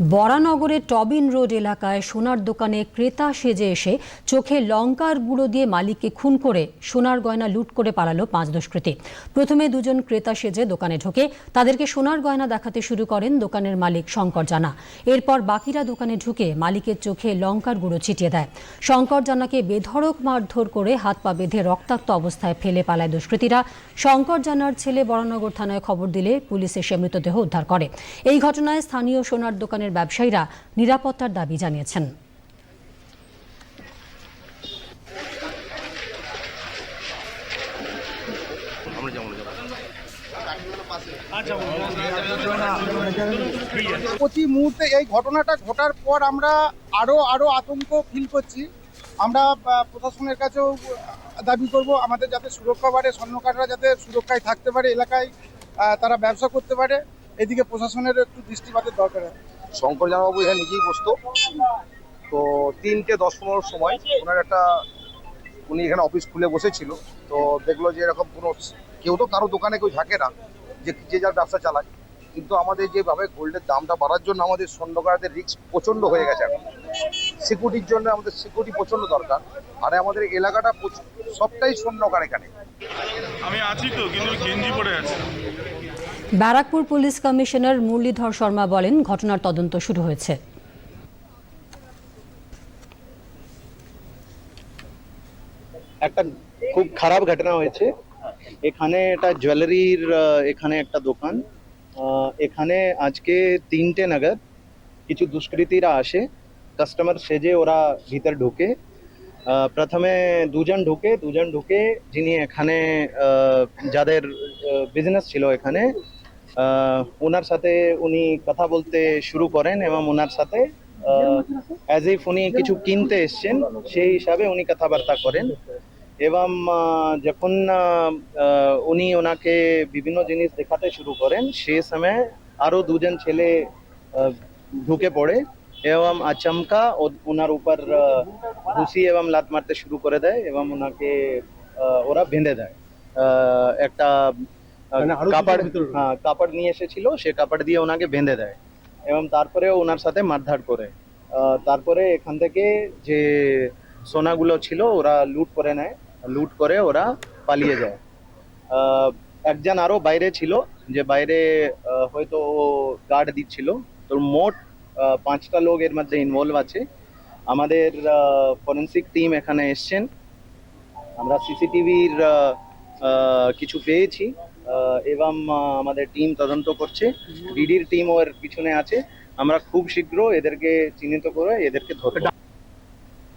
বরানগরের Tobin road এলাকায় সোনার দোকানে ক্রেতা সেজে এসে চোখে লঙ্কার গুঁড়ো দিয়ে মালিককে খুন করে সোনার গয়না লুট করে পালালো পাঁচ দুষ্কৃতী। প্রথমে দুজন ক্রেতা সেজে দোকানে ঢোকে। তাদেরকে সোনার গয়না দেখাতে শুরু করেন দোকানের মালিক শঙ্কর জানা। এরপর বাকিরা দোকানে ঢুকে মালিকের চোখে লঙ্কার গুঁড়ো ছিটিয়ে দেয়। শঙ্কর জানাকে বেধড়ক মারধর করে হাত পা বেঁধে রক্তাক্ত অবস্থায় ফেলে পালায় দুষ্কৃতীরা। শঙ্কর জানার ছেলে বরানগর থানায় খবর দিলে পুলিশ এসে মৃতদেহ উদ্ধার করে। এই ঘটনায় স্থানীয় সোনার দোকানের ব্যবসায়ীরা নিরাপত্তার দাবি জানিয়েছেন। প্রতি মুহূর্তে এই ঘটনাটা ঘটার পর আমরা আরও আরও আতঙ্ক ফিল করছি। আমরা প্রশাসনের কাছেও দাবি করব, আমাদের যাতে সুরক্ষা বাড়ে, স্বর্ণকাররা যাতে সুরক্ষায় থাকতে পারে এলাকায় তারা ব্যবসা করতে পারে। এদিকে প্রশাসনের একটু দৃষ্টিপাতের দরকার আছে। শঙ্কর জামাবাবু এখানে নিজেই বসতো। তো তিনটে দশ পনেরোর সময় ওনার একটা উনি এখানে অফিস খুলে বসেছিল। তো দেখল যে এরকম কোনো কেউ তো কারও দোকানে কেউ ঝাঁকে না, যে যে যার ব্যবসা চালায়। কিন্তু আমাদের যেভাবে গোল্ডের দামটা বাড়ার জন্য আমাদের স্বর্ণকারদের রিস্ক প্রচণ্ড হয়ে গেছে এখন। সিকিউরিটির জন্য আমাদের সিকিউরিটি প্রচণ্ড দরকার। আর আমাদের এলাকাটা সবটাই স্বর্ণকার এখানে। আমি আছি তো, কিন্তু গেঞ্জি পরে আছি। ব্যারাকপুর পুলিশ কমিশনার মুরলীধর শর্মা বলেন, ঘটনার তদন্ত শুরু হয়েছে। একটা খুব খারাপ ঘটনা হয়েছে। এখানে এটা জুয়েলারির এখানে একটা দোকান। এখানে আজকে তিনটে নাগাদ কিছু দুষ্কৃতীরা আসে, কাস্টমার সেজে ওরা ভিতর ঢোকে। প্রথমে দুজন ঢুকে দুজন ঢুকে যিনি এখানে যাদের বিজনেস ছিল এখানে ওনার সাথে উনি কথা বলতে শুরু করেন এবং ওনার সাথে অ্যাজ ইফ উনি কিছু কিনতে এসছেন, সেই হিসাবে উনি কথাবার্তা করেন। এবং যখন উনি ওনাকে বিভিন্ন জিনিস দেখাতে শুরু করেন সেই সময় আরও দুজন ছেলে ঢুকে পড়ে এবং আচমকা ওনার উপর ঘুষি এবং লাত মারতে শুরু করে দেয় এবং ওনাকে ওরা বেঁধে দেয়। একটা কাপড় হ্যাঁ কাপড় নিয়ে এসেছিল সে কাপড় দিয়ে ওনাকে বেঁধে দেয়। এবং তারপরে ওনার সাথে মারধার করে। তারপরে এখান থেকে যে সোনাগুলো ছিল ওরা লুট করে নেয়। লুট করে ওরা পালিয়ে যায়। একজন আরও বাইরে ছিল যে বাইরে হয়তো ও গার্ড দিচ্ছিল। তো মোট পাঁচটা লোক এর মধ্যে ইনভলভ আছে। আমাদের ফরেন্সিক টিম এখানে এসছেন। আমরা সিসিটিভির কিছু পেয়েছি। এবং আমাদের টিম তদন্ত করছে। ডিডির টিম ওর পিছনে আছে। আমরা খুব শীঘ্র এদেরকে চিহ্নিত করে এদেরকে ধরবো।